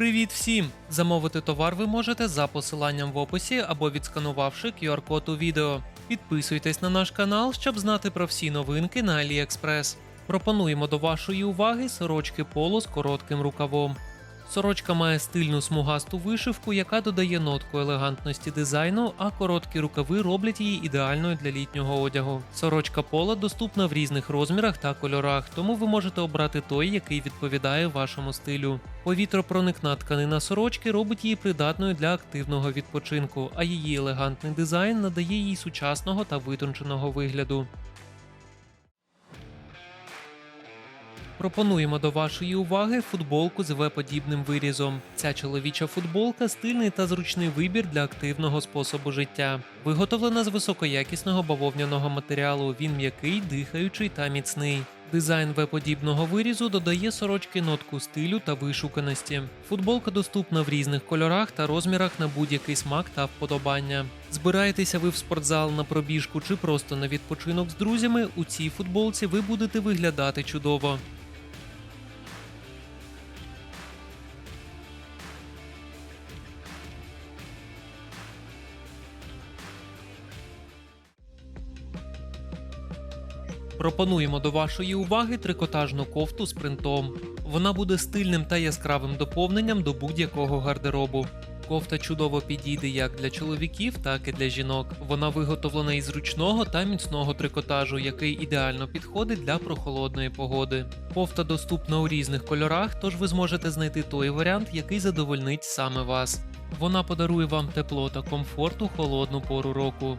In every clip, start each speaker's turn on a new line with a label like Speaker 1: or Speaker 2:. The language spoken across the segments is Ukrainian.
Speaker 1: Привіт всім! Замовити товар ви можете за посиланням в описі або відсканувавши QR-код у відео. Підписуйтесь на наш канал, щоб знати про всі новинки на AliExpress. Пропонуємо до вашої уваги сорочки поло з коротким рукавом. Сорочка має стильну смугасту вишивку, яка додає нотку елегантності дизайну, а короткі рукави роблять її ідеальною для літнього одягу. Сорочка пола доступна в різних розмірах та кольорах, тому ви можете обрати той, який відповідає вашому стилю. Повітропроникна тканина сорочки робить її придатною для активного відпочинку, а її елегантний дизайн надає їй сучасного та витонченого вигляду. Пропонуємо до вашої уваги футболку з В-подібним вирізом. Ця чоловіча футболка стильний та зручний вибір для активного способу життя. Виготовлена з високоякісного бавовняного матеріалу. Він м'який, дихаючий та міцний. Дизайн В-подібного вирізу додає сорочки нотку стилю та вишуканості. Футболка доступна в різних кольорах та розмірах на будь-який смак та вподобання. Збираєтеся ви в спортзал на пробіжку чи просто на відпочинок з друзями. У цій футболці ви будете виглядати чудово. Пропонуємо до вашої уваги трикотажну кофту з принтом. Вона буде стильним та яскравим доповненням до будь-якого гардеробу. Кофта чудово підійде як для чоловіків, так і для жінок. Вона виготовлена із ручного та міцного трикотажу, який ідеально підходить для прохолодної погоди. Кофта доступна у різних кольорах, тож ви зможете знайти той варіант, який задовольнить саме вас. Вона подарує вам тепло та комфорт у холодну пору року.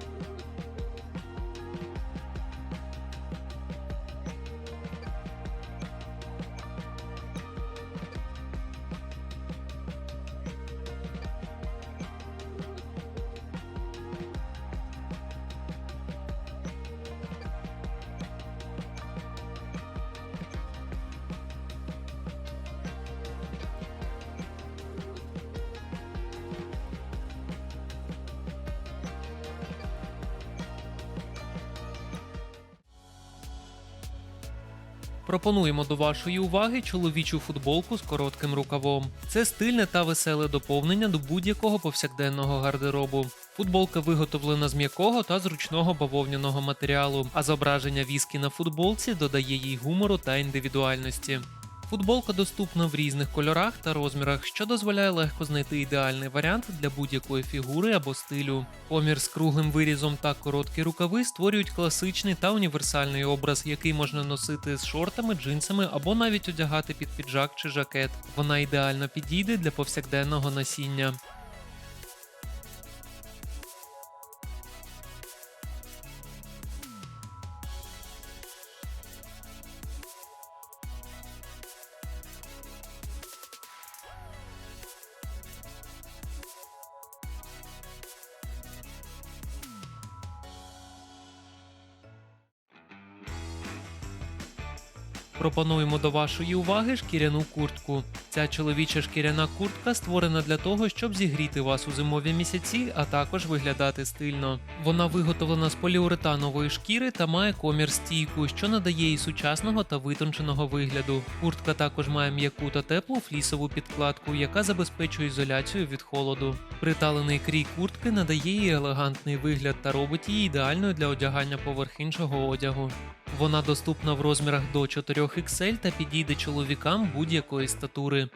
Speaker 1: Пропонуємо до вашої уваги чоловічу футболку з коротким рукавом. Це стильне та веселе доповнення до будь-якого повсякденного гардеробу. Футболка виготовлена з м'якого та зручного бавовняного матеріалу, а зображення віскі на футболці додає їй гумору та індивідуальності. Футболка доступна в різних кольорах та розмірах, що дозволяє легко знайти ідеальний варіант для будь-якої фігури або стилю. Помір з круглим вирізом та короткі рукави створюють класичний та універсальний образ, який можна носити з шортами, джинсами або навіть одягати під піджак чи жакет. Вона ідеально підійде для повсякденного носіння. Пропонуємо до вашої уваги шкіряну куртку. Ця чоловіча шкіряна куртка створена для того, щоб зігріти вас у зимові місяці, а також виглядати стильно. Вона виготовлена з поліуретанової шкіри та має комір стійку, що надає їй сучасного та витонченого вигляду. Куртка також має м'яку та теплу флісову підкладку, яка забезпечує ізоляцію від холоду. Приталений крій куртки надає їй елегантний вигляд та робить її ідеальною для одягання поверх іншого одягу. Вона доступна в розмірах до 4XL та підійде чоловікам будь-якої статури.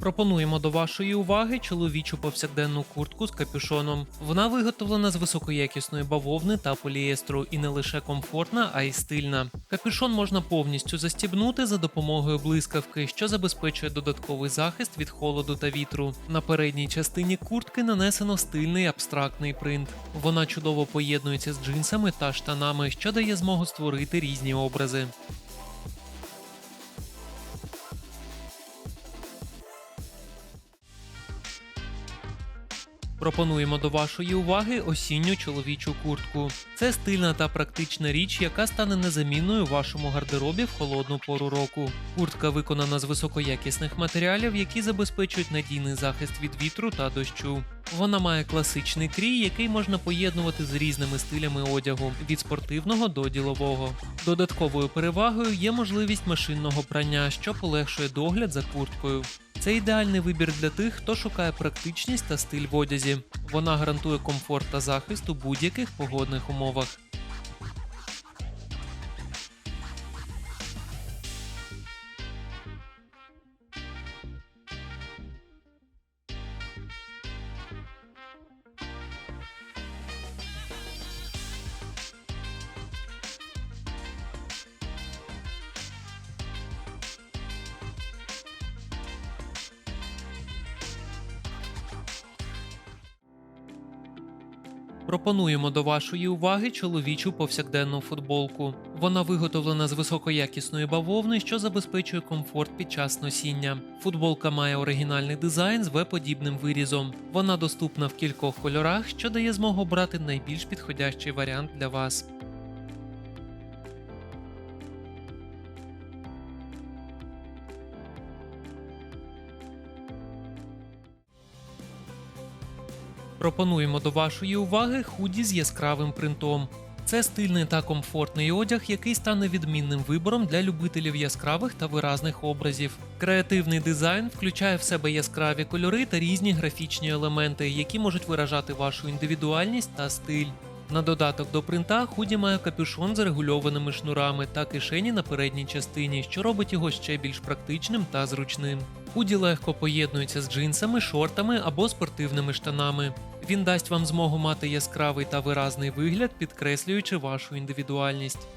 Speaker 1: Пропонуємо до вашої уваги чоловічу повсякденну куртку з капюшоном. Вона виготовлена з високоякісної бавовни та поліестру і не лише комфортна, а й стильна. Капюшон можна повністю застібнути за допомогою блискавки, що забезпечує додатковий захист від холоду та вітру. На передній частині куртки нанесено стильний абстрактний принт. Вона чудово поєднується з джинсами та штанами, що дає змогу створити різні образи. Пропонуємо до вашої уваги осінню чоловічу куртку. Це стильна та практична річ, яка стане незамінною вашому гардеробі в холодну пору року. Куртка виконана з високоякісних матеріалів, які забезпечують надійний захист від вітру та дощу. Вона має класичний крій, який можна поєднувати з різними стилями одягу від спортивного до ділового. Додатковою перевагою є можливість машинного прання, що полегшує догляд за курткою. Це ідеальний вибір для тих, хто шукає практичність та стиль в одязі. Вона гарантує комфорт та захист у будь-яких погодних умовах. Пропонуємо до вашої уваги чоловічу повсякденну футболку. Вона виготовлена з високоякісної бавовни, що забезпечує комфорт під час носіння. Футболка має оригінальний дизайн з В-подібним вирізом. Вона доступна в кількох кольорах, що дає змогу брати найбільш підходящий варіант для вас. Пропонуємо до вашої уваги худі з яскравим принтом. Це стильний та комфортний одяг, який стане відмінним вибором для любителів яскравих та виразних образів. Креативний дизайн включає в себе яскраві кольори та різні графічні елементи, які можуть виражати вашу індивідуальність та стиль. На додаток до принта худі має капюшон з регульованими шнурами та кишені на передній частині, що робить його ще більш практичним та зручним. Худі легко поєднується з джинсами, шортами або спортивними штанами. Він дасть вам змогу мати яскравий та виразний вигляд, підкреслюючи вашу індивідуальність.